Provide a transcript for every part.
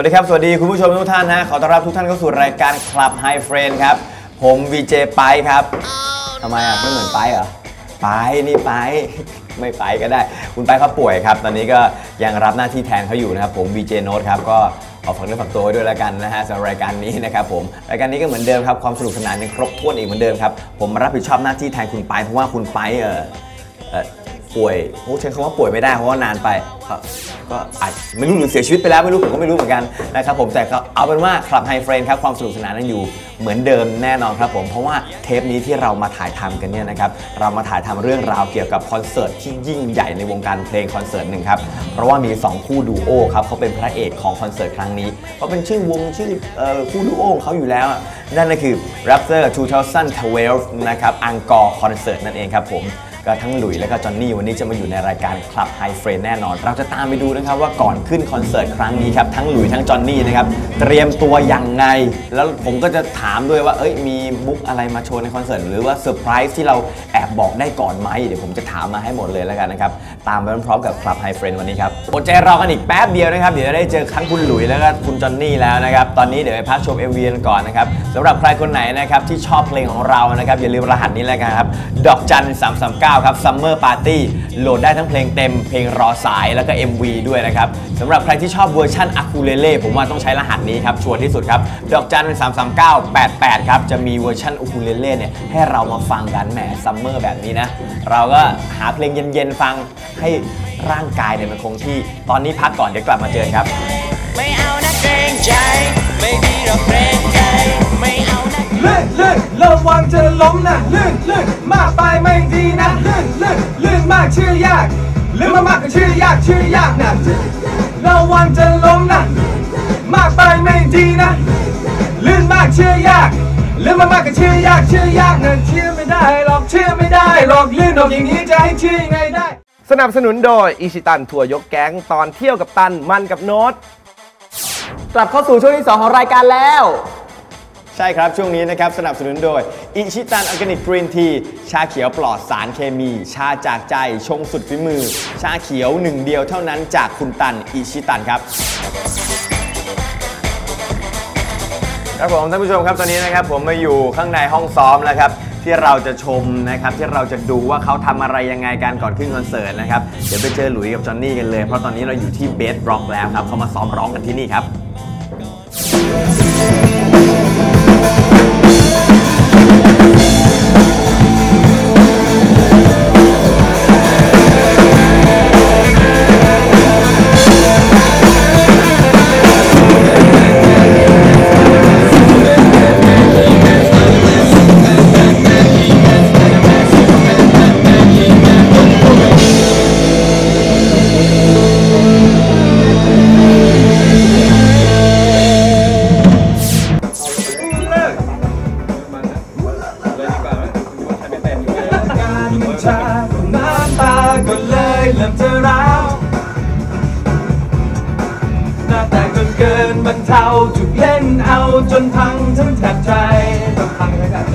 วัสดีครับ สวัสดีคุณผู้ชมทุกท่านนะขอต้อนรับทุกท่านเข้าสู่รายการ Club High Friend ครับ ผมวีเจไปครับทำไมอะไม่เหมือนไปเหรอไปนี่ไปไม่ไปก็ได้ คุณไปเขาป่วยครับ ตอนนี้ก็ยังรับหน้าที่แทนเขาอยู่นะครับ ผมวีเจโน้ตครับ ก็ขอฝากเนื้อฝากตัวไว้ด้วยแล้วกันนะฮะสำหรับรายการนี้นะครับผมรายการนี้ก็เหมือนเดิมครับความสนุกสนานยังครบถ้วนอีกเหมือนเดิมครับผมรับผิดชอบหน้าที่แทนคุณไปเพราะว่าคุณไปเออเอ่อ ป่วยโอ้ใช้คำว่าป่วยไม่ได้เพราะว่านานไปก็ก็อาจไม่รู้หรือเสียชีวิตไปแล้วไม่รู้ผมก็ไม่รู้เหมือนกันนะครับผมแต่ก็เอาเป็นว่าคลับไฮเฟรนครับความสนุกสนานนั้นอยู่เหมือนเดิมแน่นอนครับผมเพราะว่าเทปนี้ที่เรามาถ่ายทำกันเนี่ยนะครับเรามาถ่ายทำเรื่องราวเกี่ยวกับคอนเสิร์ตที่ยิ่งใหญ่ในวงการเพลงคอนเสิร์ตหนึ่งครับเพราะว่ามี 2 คู่ดูโอครับเขาเป็นพระเอกของคอนเสิร์ตครั้งนี้เขาเป็นชื่อวงชื่ออคู่ดูโอของเขาอยู่แล้ว นั่นก็คือ Raptor 2012นะครับอังกอร์คอนเสิร์ตนั่นเองครับผม ก็ทั้งหลุยและก็จอห์นนี่วันนี้จะมาอยู่ในรายการ Club High Friend แน่นอน เราจะตามไปดูนะครับว่าก่อนขึ้นคอนเสิร์ตครั้งนี้ครับทั้งหลุยทั้งจอห์นนี่นะครับเตรียมตัวอย่างไง แล้วผมก็จะถามด้วยว่าเอ้ยมีบุ๊กอะไรมาโชว์ในคอนเสิร์ตหรือว่าเซอร์ไพรส์ที่เรา อบบอกได้ก่อนไหมเดี๋ยวผมจะถามมาให้หมดเลยแล้วกันนะครับ ตามไปพร้อมๆกับ Club High Friend วันนี้ครับอดใจรอกันอีกแป๊บเดียวนะครับ เดี๋ยวจะได้เจอทั้งคุณหลุยแล้วก็คุณจอห์นนี่แล้วนะครับ ตอนนี้เดี๋ยวไปพักชม MV กันก่อนนะครับสำหรับใครคนไหนนะครับที่ชอบเพลงของเรานะครับอย่าลืมรหัสนี้แล้วกันครับดอกจัน339ครับ Summer Party โหลดได้ทั้งเพลงเต็มเพลงรอสายแล้วก็ MV ด้วยนะครับสำหรับใครที่ชอบเวอร์ชันอะคูเลเล่ผมว่าต้องใช้รหัสนี้ครับชัวร์ที่สุดครับดอกจัน33988ครับจะมีเวอร์ชันอะคูเลเล่เนี่ยให้เรามาฟังกันแหมซัมเมอร์แบบนี้นะ เราก็หาเพลงเย็นๆฟังให้ร่างกายเนี่ยมันคงที่ ตอนนี้พักก่อนเดี๋ยวกลับมาเจอกันครับ ไม่เอานะเกรงใจ ไม่ดีหรอกเกรงใจ ไม่เอานะลื่นลื่นระวังจะล้มนะลื่นลื่นมากไปไม่ดีนะลื่นลื่นลื่นมากชื่อยากลื่นมากๆก็ชื่อยากชื่อยากนะระวังจะล้มนะมากไปไม่ดีนะลื่นมากชื่อยาก ลื่นมากๆก็ชื่อยากชื่อยากนะเชื่อไม่ได้หรอกเชื่อไม่ได้หรอกลื่นออกอย่างนี้จะให้เชื่อยังไงได้ สนับสนุนโดยอิชิตันทัวร์ยกแก๊งตอนเที่ยวกับตันมันกับโน้ตกลับเข้าสู่ช่วงที่ 2 ของรายการแล้ว ใช่ครับ ช่วงนี้นะครับ สนับสนุนโดยอิชิตันออร์แกนิกกรีนทีชาเขียวปลอดสารเคมี ชาจากใจชงสุดฝีมือ ชาเขียวหนึ่งเดียวเท่านั้นจากคุณตันอิชิตันครับ ครับผมท่านผู้ชมครับตอนนี้นะครับผมมาอยู่ข้างในห้องซ้อมแล้วครับที่เราจะชมนะครับที่เราจะดูว่าเขาทำอะไรยังไงกันก่อนขึ้นคอนเสิร์ตนะครับเดี๋ยวไปเจอหลุยส์กับจอห์นนี่กันเลยเพราะตอนนี้เราอยู่ที่เบสร็อกแล้วครับเขามาซ้อมร้องกันที่นี่ครับ นพังทั้งแถบใจต้องพังทั้งแถบใจ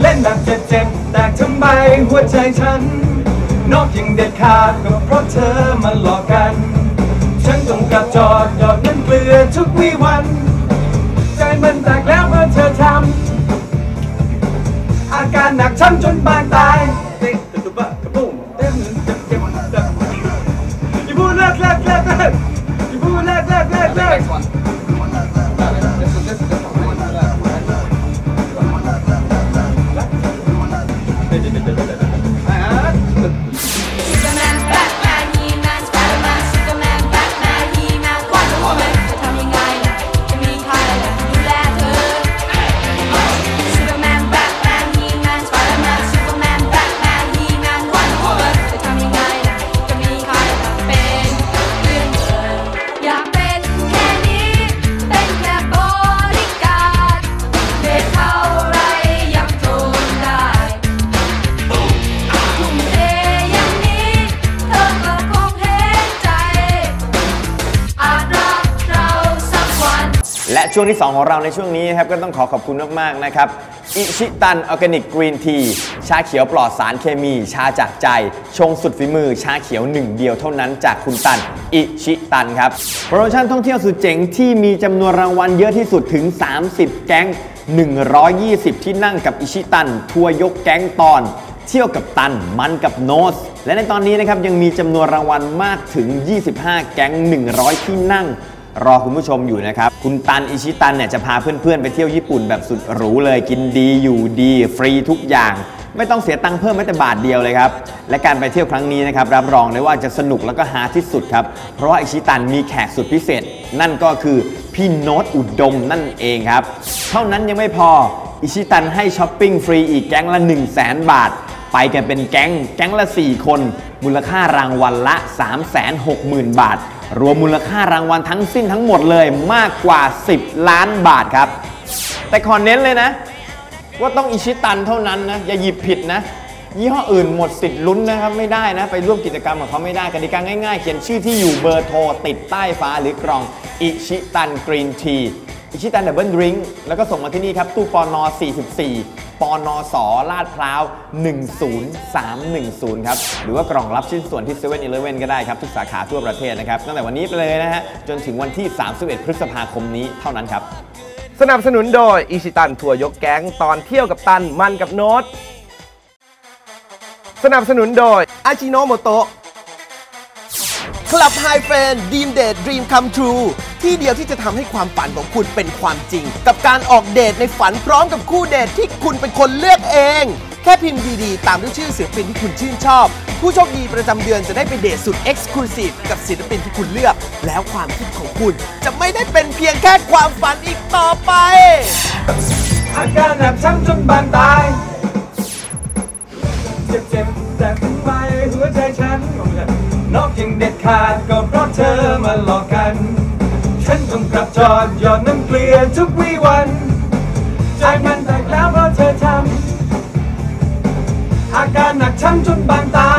เล่นแบบเจ็บๆแต่ทำไมหัวใจฉัน นอกยังเด็ดขาดก็เพราะเธอมาหลอกกัน ฉันต้องกลับจอดหยอดน้ำเกลือทุกวิวัน ใจมันแตกแล้วเมื่อเธอทำอาการหนักช้ำจนบางตายติ๊กตุ๊บะกระปุ้งเต็มเจ็บเจ็บเจ็บอย่าพูดเลิกเลิกเลิกเลิกอย่าพูดเลิกเลิกเลิกเลิก ช่วงที่ 2 ของเราในช่วงนี้นะครับ ก็ต้องขอขอบคุณมาก ๆ นะครับอิชิตันออร์แกนิกกรีนทีชาเขียวปลอดสารเคมี ชาจากใจ ชงสุดฝีมือ ชาเขียวหนึ่งเดียวเท่านั้นจากคุณตันอิชิตันครับโปรโมชั่นท่องเที่ยวสุดเจ๋งที่มีจำนวนรางวัลเยอะที่สุดถึง 30 แก๊ง 120 ที่นั่งกับอิชิตัน ทัวร์ยกแก๊งตอน เที่ยวกับตันมันกับโนส และในตอนนี้นะครับยังมีจำนวนรางวัลมากถึง 25 แก๊ง 100 ที่นั่ง รอคุณผู้ชมอยู่นะครับ คุณตันอิชิตันเนี่ยจะพาเพื่อนๆ ไปเที่ยวญี่ปุ่นแบบสุดหรูเลยกินดีอยู่ดีฟรีทุกอย่าง ไม่ต้องเสียตังค์เพิ่มแม้แต่บาทเดียวเลยครับ และการไปเที่ยวครั้งนี้นะครับรับรองได้ว่าจะสนุกแล้วก็ฮาที่สุดครับ เพราะว่าอิชิตันมีแขกสุดพิเศษ นั่นก็คือพี่โน้ตอุดมนั่นเองครับ เท่านั้นยังไม่พออิชิตันให้ช้อปปิ้งฟรีอีกแก๊งละ 1 0 0 0 0แบาท ไปกันเป็นแก๊งแก๊งละ 4 คน มูลค่ารางวัลละ 360,000 บาท รวมมูลค่ารางวัลทั้งสิ้นทั้งหมดเลยมากกว่า 10 ล้านบาทครับ แต่ขอเน้นเลยนะ ว่าต้องอิชิตันเท่านั้นนะ อย่าหยิบผิดนะยี่ห้ออื่นหมดสิทธิ์ลุ้นนะครับ ไม่ได้นะ ไปร่วมกิจกรรมกับเขาไม่ได้กติกาง่ายๆ เขียนชื่อที่อยู่เบอร์โทรติดใต้ฟ้าหรือกล่องอิชิตันกรีนที อิชิตันดับเบิลดริงก์แล้วก็ส่งมาที่นี่ครับ ตู้ปอนอ44 ปอนอสอลาดพร้าว 10310 ครับ หรือว่ากล่องรับชิ้นส่วนที่7 e เ e ่ e อก็ได้ครับ ทุกสาขาทั่วประเทศนะครับ ตั้งแต่วันนี้ไปเลยนะฮะ จนถึงวันที่ 31 พฤษภาคมนี้เท่านั้นครับ สนับสนุนโดยอิชิตันทัวร์ยกแก๊งตอนเที่ยวกับตันมันกับโน้ตสนับสนุนโดยอาจิโนโมโตะคลับไฮเฟนดีมเดทดรีมคัมทรู ที่เดียวที่จะทำให้ความฝันของคุณเป็นความจริง กับการออกเดทในฝันพร้อมกับคู่เดทที่คุณเป็นคนเลือกเอง แค่พิมพ์ดีๆ ตามด้วยชื่อศิลปินที่คุณชื่นชอบ ผู้โชคดีประจำเดือนจะได้ไปเดทสุดเอ็กซ์คลูซีฟกับศิลปินที่คุณเลือก แล้วความคิดของคุณจะไม่ได้เป็นเพียงแค่ความฝันอีกต่อไป อาการหนักช้ำจนบานตาย เจ็บเจ็บๆแต่ทำไมหัวใจฉันนอกยังเด็ดขาดก็เพราะเธอมาหลอกกัน ฉันต้องกลับจอดหยอดน้ำเกลือทุกวีวัน ใจมันแตกแล้วเพราะเธอทำอาการหนักช้ำจนบางตา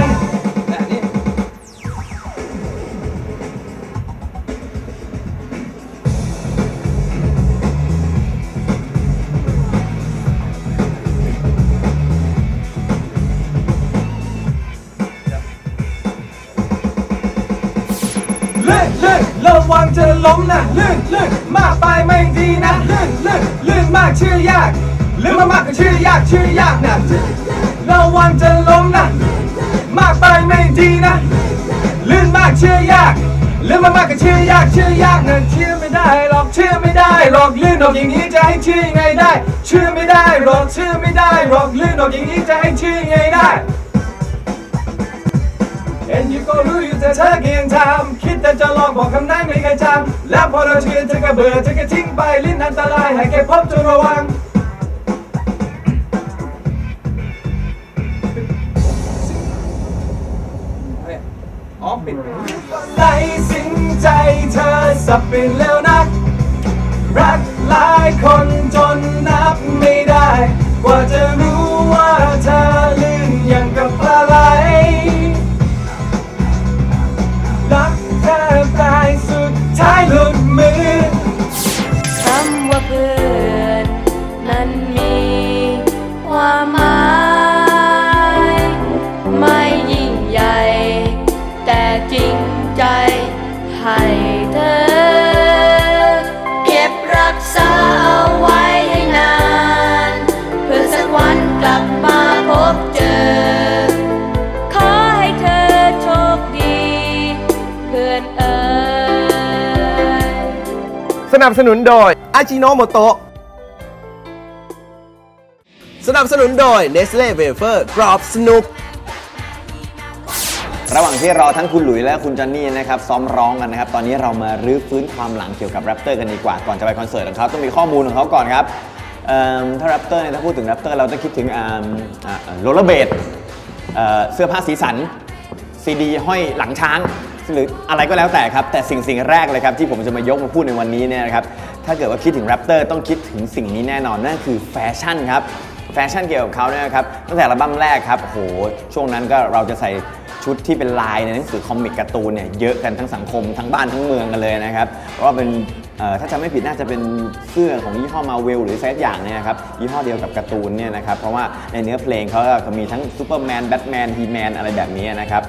ลื่นลื่นระวังจะล้มนะลื่นลื่นมากไปไม่ดีนะลื่นลื่นลื่นมากชื่อยากลื่นมากๆก็ชื่อยากชื่อยากนะระวังจะล้มนะมากไปไม่ดีนะลื่นมากชื่อยากลื่นมากๆก็ชื่อยากชื่อยากนะเชื่อไม่ได้หรอกเชื่อไม่ได้หรอกลื่นออกอย่างนี้จะให้เชื่อยังไงได้เชื่อไม่ได้หรอกเชื่อไม่ได้หรอกลื่นออกอย่างนี้จะให้เชื่อยังไงได้ เห็นอยู่ก็รู้อยู่แต่เธอเก็ยังทำคิดแต่จะลองบอกคำนั้นไม่เคยจำแล้วพอเราเชื่อเธอก็เบื่อเธอก็ทิ้งไปลิ้นอันตรายให้แค่พบจงระวังอ๋อปิดไหลสิงใจเธอสับเป็นแล้วนัก รักหลายคนจ ให้เธอ เก็บรักษาเอาไว้ให้นาน เพื่อสักวันกลับมาพบเจอ ขอให้เธอโชคดี เพื่อนเอ๋ยสนับสนุนโดยอาจิโนโมโตะสนับสนุนโดย Nestle Wafer กรอบสนุก ระหว่างที่รอทั้งคุณหลุยและคุณจอนนี่นะครับซ้อมร้องกันนะครับ ตอนนี้เรามารื้อฟื้นความหลังเกี่ยวกับแรปเตอร์กันดีกว่า ก่อนจะไปคอนเสิร์ตของเขาต้องมีข้อมูลของเขาก่อนครับเอิ่มถ้าแรปเตอร์เนี่ยถ้าพูดถึงแรปเตอร์เราจะคิดถึงโรลเลอร์เบดเสื้อผ้าสีสันซีดีห้อยหลังช้าง หรืออะไรก็แล้วแต่ครับ แต่สิ่งสิ่งแรกเลยครับที่ผมจะมายกมาพูดในวันนี้เนี่ยนะครับถ้าเกิดว่าคิดถึงแรปเตอร์ต้องคิดถึงสิ่งนี้แน่นอนนั่นคือแฟชั่นครับ แฟชั่นเกี่ยวกับเขาเนี่ยครับตั้งแต่อัลบั้มแรกครับโหช่วงนั้นก็เราจะใส่ชุดที่เป็นลายในหนังสือคอมิกการ์ตูนเนี่ยเยอะกันทั้งสังคมทั้งบ้านทั้งเมืองกันเลยนะครับเพราะว่าเป็นถ้าจำไม่ผิดน่าจะเป็นเสื้อของยี่ห้อมาเวลหรือเซอย่างเนี่ยนะครับยี่ห้อเดียวกับการ์ตูนเนี่ยนะครับเพราะว่าในเนื้อเพลงเขาก็มีทั้งซูเปอร์แมนแบทแมนฮีแมนอะไรแบบนี้นะครับ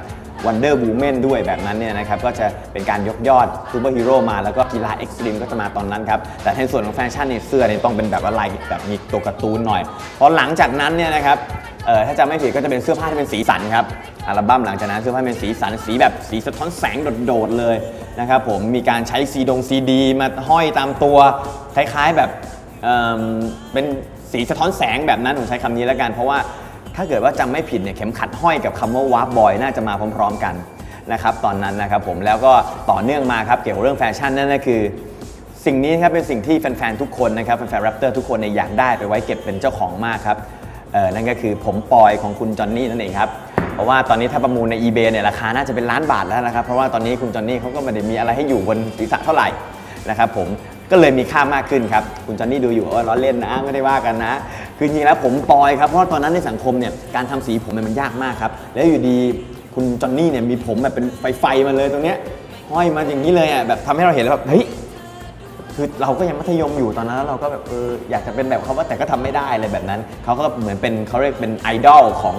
วันเดอร์บูแมนด้วยแบบนั้นเนี่ยนะครับก็จะเป็นการยกยอดซูเปอร์ฮีโร่มาแล้วก็กีฬาเอ็กซ์ตรีมก็จะมาตอนนั้นครับแต่ในส่วนของแฟชั่นเนี่ยเสื้อเนี่ยต้องเป็นแบบว่าลายแบบมีตัวการ์ตูนหน่อยพอหลังจากนั้นเนี่ยนะครับเออถ้าจำไม่ผิดก็จะเป็นเสื้อผ้าที่เป็นสีสันครับอัลบั้มหลังจากนั้นเสื้อผ้าเป็นสีสันสีแบบสีสะท้อนแสงโดดๆเลยนะครับผมมีการใช้ซีดงซีดีมาห้อยตามตัวคล้ายๆแบบเอิ่มเป็นสีสะท้อนแสงแบบนั้นผมใช้คำนี้แล้วกัน เพราะว่า ถ้าเกิดว่าจำไม่ผิดเนี่ยเข็มขัดห้อยกับคำว่าวาร์ปบอยน่าจะมาพร้อม ๆ กันนะครับตอนนั้นนะครับผมแล้วก็ต่อเนื่องมาครับเกี่ยวกับเรื่องแฟชั่นนั่นก็คือ สิ่งนี้ครับเป็นสิ่งที่แฟนๆทุกคนนะครับแฟนๆแรปเตอร์ทุกคนเนี่ยอยากได้ไปไว้เก็บเป็นเจ้าของมากครับเออนั่นก็คือผมปอยของคุณจอนนี่นั่นเองครับเพราะว่าตอนนี้ถ้าประมูลใน eBay เนี่ยราคาน่าจะเป็นล้านบาทแล้วนะครับเพราะว่าตอนนี้คุณจอนนี่เขาก็ไม่ได้มีอะไรให้อยู่บนศีรษะเท่าไหร่นะครับผมก็เลยมีค่ามากขึ้นครับ คุณจอนนี่ดูอยู่เออล้อเล่นนะไม่ได้ว่ากันนะ คือจริงๆแล้วผมปอยครับเพราะตอนนั้นในสังคมเนี่ยการทำสีผมเนี่ยมันยากมากครับแล้วอยู่ดีคุณจอนนี่เนี่ยมีผมแบบเป็นไฟไฟๆมาเลยตรงเนี้ยห้อยมาอย่างนี้เลยอะแบบทำให้เราเห็นแล้วแบบเฮ้ย คือเราก็ยังมัธยมอยู่ตอนนั้นแล้วเราก็แบบเอออยากจะเป็นแบบเขาว่าแต่ก็ทำไม่ได้อะไรแบบนั้นเขาก็เหมือนเป็นเขาเรียกเป็นไอดอลของ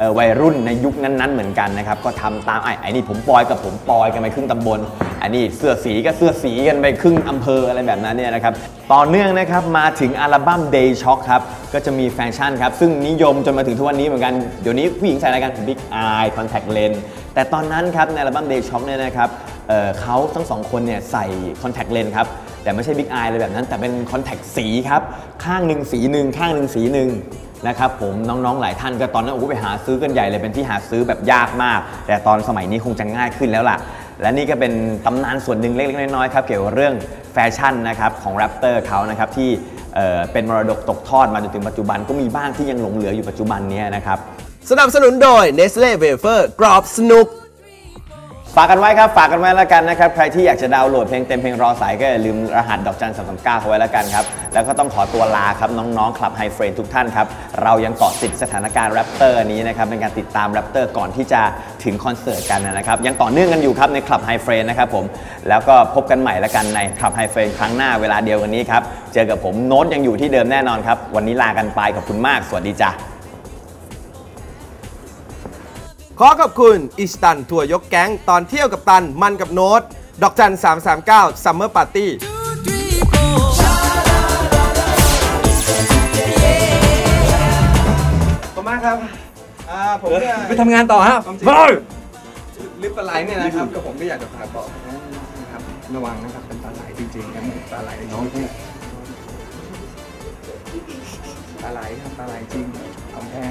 ออวัยรุ่นในยุคนั้นๆเหมือนกันนะครับก็ทำตามไอ้ไอ้นี่ผมปอยกับผมปอยกันไปครึ่งตำบลอันนี้เสื้อสีก็เสื้อสีกันไปครึ่งอำเภออะไรแบบนั้นเนี่ยนะครับต่อเนื่องนะครับมาถึงอัลบั้ม Day Shock ครับก็จะมีแฟชั่นครับซึ่งนิยมจนมาถึงทุกวันนี้เหมือนกันเดี๋ยวนี้ผู้หญิงใส่อะไรกัน Big Eye Contact Lens แต่ตอนนั้นครับในอัลบั้ม Day Shock เนี่ยนะครับเเขาทั้งสองคนเนี่ยใส่ Contact Lens ครับ แต่ไม่ใช่บิ๊กอายเลยแบบนั้น แต่เป็นคอนแทคสีครับ ข้างหนึ่งสีหนึ่งข้างหนึ่งสีหนึ่งนะครับผมน้องๆหลายท่านก็ตอนนั้นโอ้ไปหาซื้อกันใหญ่เลยเป็นที่หาซื้อแบบยากมาก แต่ตอนสมัยนี้คงจะง่ายขึ้นแล้วล่ะ และนี่ก็เป็นตำนานส่วนหนึ่งเล็กๆน้อยๆครับเกี่ยวกับเรื่องแฟชั่นนะครับของแรปเตอร์เขานะครับที่เเป็นมรดกตกทอดมาจนถึงปัจจุบันก็มีบ้างที่ยังหลงเหลืออยู่ปัจจุบันนี้นะครับสนับสนุนโดย Nestle Wafer กรอบสนุก ฝากกันไว้ครับ ฝากกันไว้แล้วกันนะครับ ใครที่อยากจะดาวน์โหลดเพลงเต็มเพลงรอสายก็อย่าลืมรหัสดอกจันสามสามเก้าเอาไว้แล้วกันครับ แล้วก็ต้องขอตัวลาครับ น้องๆคลับไฮเฟรนทุกท่านครับ เรายังเกาะติดสถานการณ์แรปเตอร์นี้นะครับ เป็นการติดตามแรปเตอร์ก่อนที่จะถึงคอนเสิร์ตกันนะครับ ยังต่อเนื่องกันอยู่ครับในคลับไฮเฟรนนะครับผม แล้วก็พบกันใหม่แล้วกันในคลับไฮเฟรนครั้งหน้าเวลาเดียวกันนี้ครับ เจอกับผมโน้ตยังอยู่ที่เดิมแน่นอนครับ วันนี้ลากันไปขอบคุณมาก สวัสดีจ้ะ ขอขอบคุณอิสตันทัวร์ยกแก๊งตอนเที่ยวกับตันมันกับโน้ตดอกจัน 339ซัมเมอร์ปาร์ตี้ขอบคุณมากครับอ่าผมเนี่ยไปทำงานต่อฮะความจริงบอยลิปปลาไหลเนี่ยนะครับกับผมก็อยากจะฝากบอกนะครับระวังนะครับเป็นปลาไหลจริงๆครับปลาไหลน้องเนี่ยปลาไหลครับปลาไหลจริงของแท้